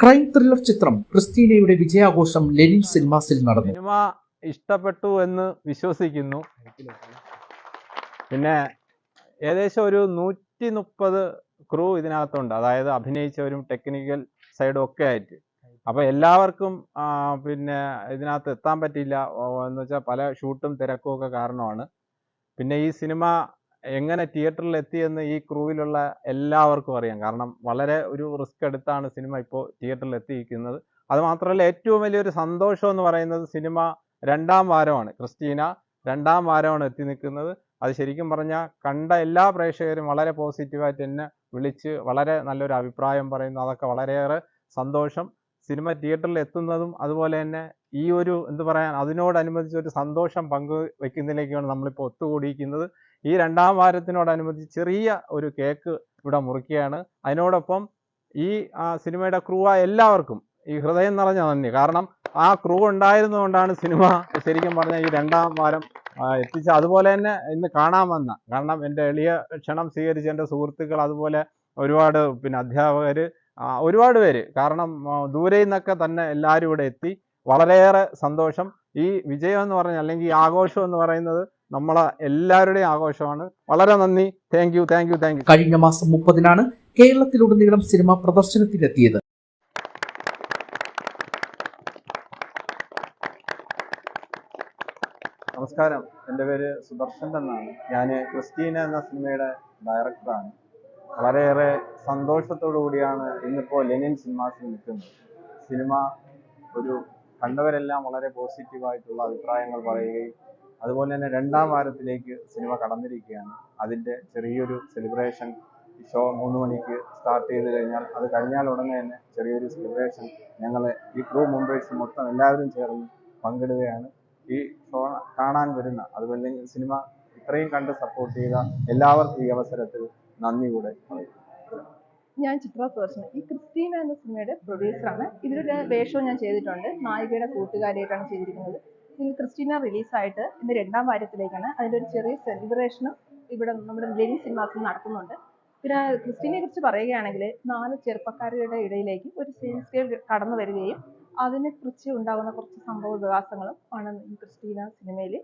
Crime thriller ചിത്രം ക്രിസ്റ്റീനയുടെ വിജയാഘോഷം Lenin സിനിമാസിൽ നടന്നു. സിനിമ ഇഷ്ടപ്പെട്ടു എന്ന് വിശ്വസിക്കുന്നു. പിന്നെ ഏകദേശം ഒരു നൂറ്റി മുപ്പത് ക്രൂ ഇതിനകത്തുണ്ട്. അതായത് അഭിനയിച്ചവരും ടെക്നിക്കൽ സൈഡും ഒക്കെ ആയിട്ട്. അപ്പോൾ എല്ലാവർക്കും പിന്നെ ഇതിനകത്ത് എത്താൻ പറ്റിയില്ല. എന്ന് വെച്ചാൽ പല ഷൂട്ടും തിരക്കും ഒക്കെ കാരണമാണ്. പിന്നെ ഈ സിനിമ എങ്ങനെ തിയേറ്ററിൽ എത്തിയെന്ന് ഈ ക്രൂവിലുള്ള എല്ലാവർക്കും അറിയാം. കാരണം വളരെ ഒരു റിസ്ക് എടുത്താണ് സിനിമ ഇപ്പോൾ തിയേറ്ററിൽ എത്തിയിരിക്കുന്നത്. അതുമാത്രമല്ല ഏറ്റവും വലിയൊരു സന്തോഷം എന്ന് പറയുന്നത് സിനിമ രണ്ടാം വാരമാണ്. ക്രിസ്റ്റീന രണ്ടാം വാരമാണ് എത്തി നിൽക്കുന്നത്. അത് ശരിക്കും പറഞ്ഞാൽ കണ്ട എല്ലാ പ്രേക്ഷകരും വളരെ പോസിറ്റീവായിട്ട് എന്നെ വിളിച്ച് വളരെ നല്ലൊരു അഭിപ്രായം പറയുന്നു. അതൊക്കെ വളരെയേറെ സന്തോഷം. സിനിമ തിയേറ്ററിൽ എത്തുന്നതും അതുപോലെ തന്നെ ഈ ഒരു എന്ത് പറയാൻ അതിനോടനുബന്ധിച്ച് ഒരു സന്തോഷം പങ്കുവെക്കുന്നതിലേക്കാണ് നമ്മളിപ്പോൾ ഒത്തുകൂടിയിരിക്കുന്നത്. ഈ രണ്ടാം വാരത്തിനോടനുബന്ധിച്ച് ചെറിയ ഒരു കേക്ക് ഇവിടെ മുറിക്കുകയാണ്. അതിനോടൊപ്പം ഈ സിനിമയുടെ ക്രൂ ആ എല്ലാവർക്കും ഈ ഹൃദയം നിറഞ്ഞ നന്ദി. കാരണം ആ ക്രൂ ഉണ്ടായിരുന്നുകൊണ്ടാണ് സിനിമ ശരിക്കും പറഞ്ഞാൽ ഈ രണ്ടാം വാരം എത്തിച്ച അതുപോലെ തന്നെ ഇന്ന് കാണാൻ വന്ന കാരണം എന്റെ എളിയ ക്ഷണം സ്വീകരിച്ച എന്റെ സുഹൃത്തുക്കൾ അതുപോലെ ഒരുപാട് പിന്നെ അധ്യാപകർ ഒരുപാട് പേര്. കാരണം ദൂരെ നിന്നൊക്കെ തന്നെ എല്ലാവരും ഇവിടെ എത്തി. വളരെയേറെ സന്തോഷം. ഈ വിജയം എന്ന് പറഞ്ഞാൽ അല്ലെങ്കിൽ ആഘോഷം എന്ന് പറയുന്നത് നമ്മളെ എല്ലാവരുടെയും ആഘോഷമാണ്. വളരെ നന്ദി. Thank you thank you thank you കഴിഞ്ഞ മാസം മുപ്പതിനാണ് കേരളത്തിലുടനീളം സിനിമ പ്രദർശനത്തിലെത്തിയത്. നമസ്കാരം. എന്റെ പേര് സുദർശൻ എന്നാണ്. ഞാൻ ക്രിസ്റ്റീന എന്ന സിനിമയുടെ ഡയറക്ടറാണ്. വളരെയേറെ സന്തോഷത്തോടു കൂടിയാണ് ഇന്നിപ്പോൾ ലെനിൻ സിനിമാസിൽ നിൽക്കുന്നത്. സിനിമ ഒരു കണ്ടവരെല്ലാം വളരെ പോസിറ്റീവായിട്ടുള്ള അഭിപ്രായങ്ങൾ പറയുകയും അതുപോലെ തന്നെ രണ്ടാം വാരത്തിലേക്ക് സിനിമ കടന്നിരിക്കുകയാണ്. അതിന്റെ ചെറിയൊരു സെലിബ്രേഷൻ ഷോ മൂന്ന് മണിക്ക് സ്റ്റാർട്ട് ചെയ്ത് കഴിഞ്ഞാൽ അത് കഴിഞ്ഞാൽ ഉടനെ തന്നെ ചെറിയൊരു സെലിബ്രേഷൻ ഞങ്ങൾ ഈ ക്രൂ മുംബൈസ് മൊത്തം എല്ലാവരും ചേർന്ന് പങ്കിടുകയാണ്. ഈ ഷോ കാണാൻ വരുന്ന അതുപോലെ സിനിമ ഇത്രയും കണ്ട് സപ്പോർട്ട് ചെയ്ത എല്ലാവർക്കും ഈ അവസരത്തിൽ നന്ദി കൂടെ ഞാൻ ചിത്ര സുദർശൻ. ഈ ക്രിസ്റ്റീന എന്ന സിനിമയുടെ പ്രൊഡ്യൂസറാണ് ഇതിലൊരു വേഷവും ഞാൻ ചെയ്തിട്ടുണ്ട്. നായികയുടെ കൂട്ടുകാരിയായിട്ടാണ് ചെയ്തിരിക്കുന്നത്. ഇന്ന് ക്രിസ്റ്റീന റിലീസായിട്ട് ഇന്ന് രണ്ടാം വാരത്തിലേക്കാണ് അതിന്റെ ഒരു ചെറിയ സെലിബ്രേഷനും ഇവിടെ നമ്മുടെ ലെനിൻ സിനിമാസിൽ നടക്കുന്നുണ്ട്. പിന്നെ ക്രിസ്റ്റീനയെ കുറിച്ച് പറയുകയാണെങ്കിൽ നാല് ചെറുപ്പക്കാരുടെ ഇടയിലേക്ക് ഒരു സെയിൽസ് ഗേൾ കടന്നു വരികയും അതിനെക്കുറിച്ച് ഉണ്ടാകുന്ന കുറച്ച് സംഭവ വികാസങ്ങളും ആണ് ഈ ക്രിസ്റ്റീന സിനിമയിൽ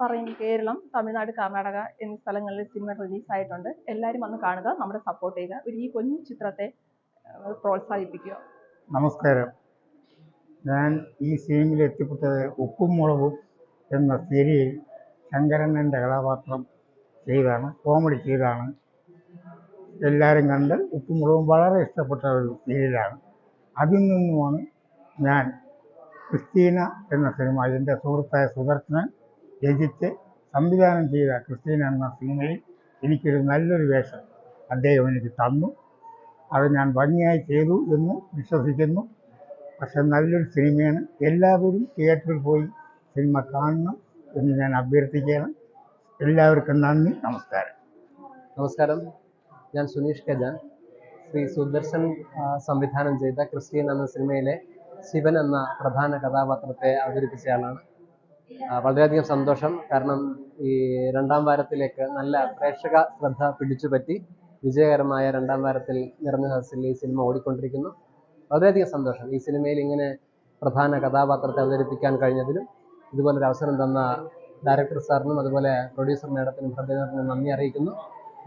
പറയും കേരളം തമിഴ്നാട് കർണാടക എന്നീ സ്ഥലങ്ങളിൽ സിനിമ റിലീസായിട്ടുണ്ട്. എല്ലാവരും വന്ന് കാണുക നമ്മുടെ സപ്പോർട്ട് ചെയ്യുക. ഒരു ഈ കുഞ്ഞു ചിത്രത്തെ പ്രോത്സാഹിപ്പിക്കുക. നമസ്കാരം. ഞാൻ ഈ സിനിമയിൽ എത്തിപ്പെട്ടത് ഉപ്പും മുളകും എന്ന സീരിയൽ ശങ്കരണ്ണന്റെ കഥാപാത്രം ചെയ്താണ് കോമഡി ചെയ്താണ്. എല്ലാവരും കണ്ട് ഉപ്പും മുളകും വളരെ ഇഷ്ടപ്പെട്ട ഒരു സീരിയലാണ്. അതിൽ നിന്നുമാണ് ഞാൻ ക്രിസ്റ്റീന എന്ന സിനിമ എന്റെ സുഹൃത്തായ സുദർശനൻ രചിച്ച് സംവിധാനം ചെയ്ത ക്രിസ്റ്റീന എന്ന സിനിമയിൽ എനിക്കൊരു നല്ലൊരു വേഷം അദ്ദേഹം എനിക്ക് തന്നു. അത് ഞാൻ ഭംഗിയായി ചെയ്തു എന്ന് വിശ്വസിക്കുന്നു. പക്ഷെ നല്ലൊരു സിനിമയാണ്. എല്ലാവരും തിയേറ്ററിൽ പോയി സിനിമ കാണണം എന്ന് ഞാൻ അഭ്യർത്ഥിക്കുകയാണ്. എല്ലാവർക്കും നന്ദി നമസ്കാരം. നമസ്കാരം. ഞാൻ സുനീഷ് കജാൻ ശ്രീ സുദർശൻ സംവിധാനം ചെയ്ത ക്രിസ്ത്യൻ എന്ന സിനിമയിലെ ശിവൻ എന്ന പ്രധാന കഥാപാത്രത്തെ അവതരിപ്പിച്ചയാളാണ് വളരെയധികം സന്തോഷം. കാരണം ഈ രണ്ടാം വാരത്തിലേക്ക് നല്ല പ്രേക്ഷക ശ്രദ്ധ പിടിച്ചുപറ്റി വിജയകരമായ രണ്ടാം വാരത്തിൽ നിറഞ്ഞ ഹസിൽ ഈ സിനിമ ഓടിക്കൊണ്ടിരിക്കുന്നു. വളരെയധികം സന്തോഷം. ഈ സിനിമയിൽ ഇങ്ങനെ പ്രധാന കഥാപാത്രത്തെ അവതരിപ്പിക്കാൻ കഴിഞ്ഞതിലും ഇതുപോലൊരു അവസരം തന്ന ഡയറക്ടർ സാറിനും അതുപോലെ പ്രൊഡ്യൂസർ മേഡത്തിനും ഹൃദയത്തിനും നന്ദി അറിയിക്കുന്നു.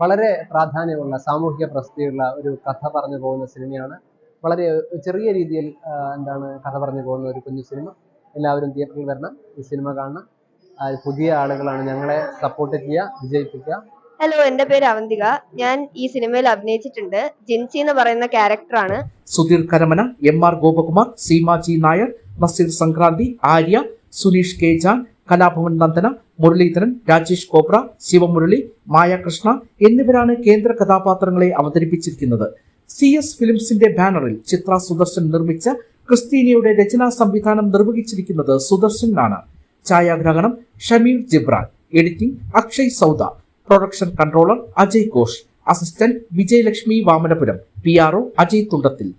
വളരെ പ്രാധാന്യമുള്ള സാമൂഹിക പ്രസക്തിയുള്ള ഒരു കഥ പറഞ്ഞു പോകുന്ന സിനിമയാണ്. വളരെ ചെറിയ രീതിയിൽ എന്താണ് കഥ പറഞ്ഞു പോകുന്ന ഒരു കുഞ്ഞു സിനിമ. എല്ലാവരും തിയേറ്ററിൽ വരണം ഈ സിനിമ കാണണം. പുതിയ ആളുകളാണ് ഞങ്ങളെ സപ്പോർട്ട് ചെയ്യുക വിജയിപ്പിക്കുക. ഹലോ എന്റെ പേര് അവന്തിക. ഞാൻ ഈ സിനിമയിൽ അഭിനയിച്ചിട്ടുണ്ട്. ജിൻസി എന്ന് പറയുന്ന ക്യാരക്ടറാണ് Sudheer Karamana M R Gopakumar Seemaji Nair Naseer Sankranthi Arya Suneesh K Jan Kalabhavan Nandana Muraleedharan Rajesh Kopra Sivamurali Mayakrishna എന്നിവരാണ് കേന്ദ്ര കഥാപാത്രങ്ങളെ അവതരിപ്പിച്ചിരിക്കുന്നത്. സി എസ് ഫിലിംസിന്റെ ബാനറിൽ ചിത്ര സുദർശൻ നിർമ്മിച്ച ക്രിസ്റ്റീനയുടെ രചനാ സംവിധാനം നിർവഹിച്ചിരിക്കുന്നത് സുദർശനാണ് ഛായാഗ്രഹണം Shameer Jibran editing Akshay Sauda. Production controller Ajay Ghosh assistant Vijayalakshmi Vamanapuram P R O Ajay Thundathil.